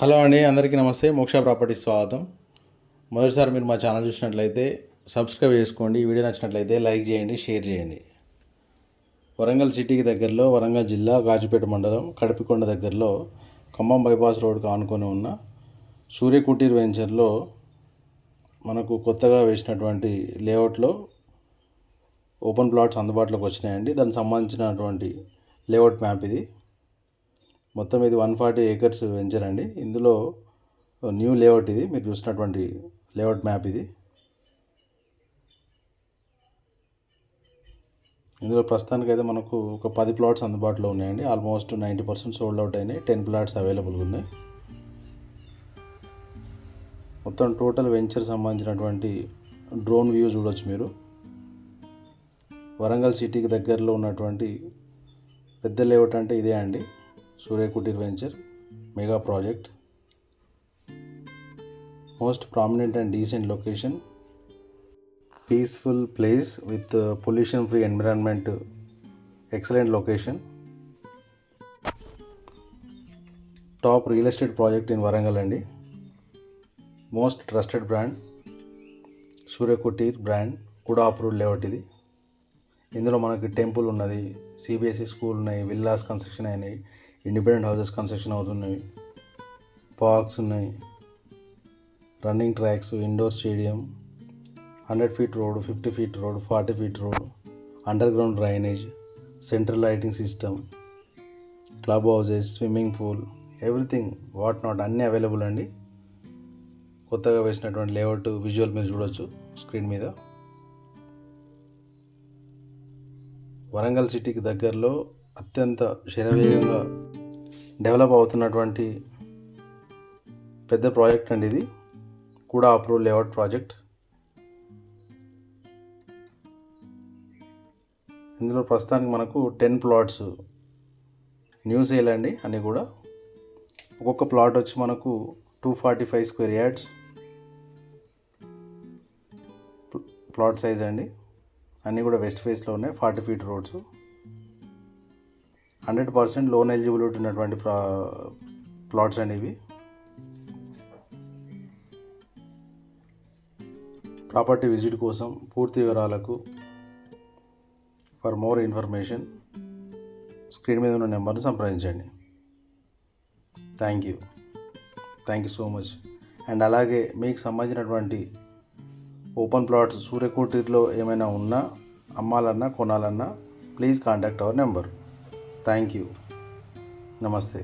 Hello అండి అందరికీ నమస్తే. మోక్ష ప్రాపర్టీ స్వాగతం. మొదటిసారి మీరు మా ఛానల్ చూసినట్లయితే సబ్స్క్రైబ్ చేసుకోండి ఈ వీడియో నచ్చినట్లయితే లైక్ చేయండి షేర్ చేయండి. వరంగల్ సిటీకి దగ్గరలో వరంగల్ జిల్లా గాజుపేట మండలం కడపికొండ దగ్గరలో ఖమ్మం బైపాస్ రోడ్కు ఆనుకొని ఉన్న సూర్యకుటీర్ వెంచర్లో మనకు కొత్తగా వేసినటువంటి లేఅవుట్లో ఓపెన్ ప్లాట్స్ అందుబాటులోకి వచ్చినాయండి. దానికి సంబంధించినటువంటి లేఅవుట్ మ్యాప్ ఇది. మొత్తం ఇది వన్ ఫార్టీ ఏకర్స్ వెంచర్ అండి. ఇందులో న్యూ లేఅవుట్ ఇది. మీరు చూసినటువంటి లేఅవుట్ మ్యాప్ ఇది. ఇందులో ప్రస్తుతానికైతే మనకు ఒక పది ప్లాట్స్ అందుబాటులో ఉన్నాయండి. Almost ninety percent sold out అయినాయి. టెన్ ప్లాట్స్ అవైలబుల్గా ఉన్నాయి. మొత్తం టోటల్ వెంచర్ సంబంధించినటువంటి డ్రోన్ వ్యూ చూడొచ్చు మీరు. వరంగల్ సిటీకి దగ్గరలో ఉన్నటువంటి పెద్ద లేఅవుట్ అంటే ఇదే అండి. Suryakuteer venture mega project most prominent and decent location peaceful place with pollution free environment excellent location top real estate project in Warangal అండి most trusted brand Suryakuteer brand కూడా అప్రూవ్డ్ లేఅవుట్ ఇది. ఇందులో మనకి temple ఉన్నది CBSE school ఉన్నాయి villas construction అయినాయి independent houses construction అవుతున్నాయి. Parks ఉన్నాయి. Running tracks indoor stadium hundred feet road fifty feet road forty feet road underground drainage central lighting system club houses swimming pool everything what not అన్నీ available అండి. కొత్తగా వేసినటువంటి layout visual మీరు చూడొచ్చు screen మీద. వరంగల్ సిటీకి దగ్గరలో అత్యంత శరవేగంగా డెవలప్ అవుతున్నటువంటి పెద్ద ప్రాజెక్ట్ అండి ఇది. కూడా అప్రూవ్ లేఅవుట్ ప్రాజెక్ట్. ఇందులో ప్రస్తుతానికి మనకు టెన్ ప్లాట్స్ న్యూ సేల్ అండి అన్నీ కూడా. ఒక్కొక్క ప్లాట్ వచ్చి మనకు two forty five square yards. Plot size అండి. అన్నీ కూడా వెస్ట్ ఫేస్లో ఉన్నాయి forty feet roads. Hundred percent loan eligibility ఉన్నటువంటి ప్లాట్స్ అండి ఇవి ప్రాపర్టీ విజిట్ కోసం పూర్తి వివరాలకు ఫర్ మోర్ ఇన్ఫర్మేషన్ స్క్రీన్ మీద ఉన్న నెంబర్ను సంప్రదించండి. Thank you. Thank you so much. And అలాగే మీకు సంబంధించినటువంటి ఓపెన్ ప్లాట్స్ సూర్యకోటిలో ఏమైనా ఉన్నా అమ్మాలన్నా కొనాలన్నా please contact our number. Thank you నమస్తే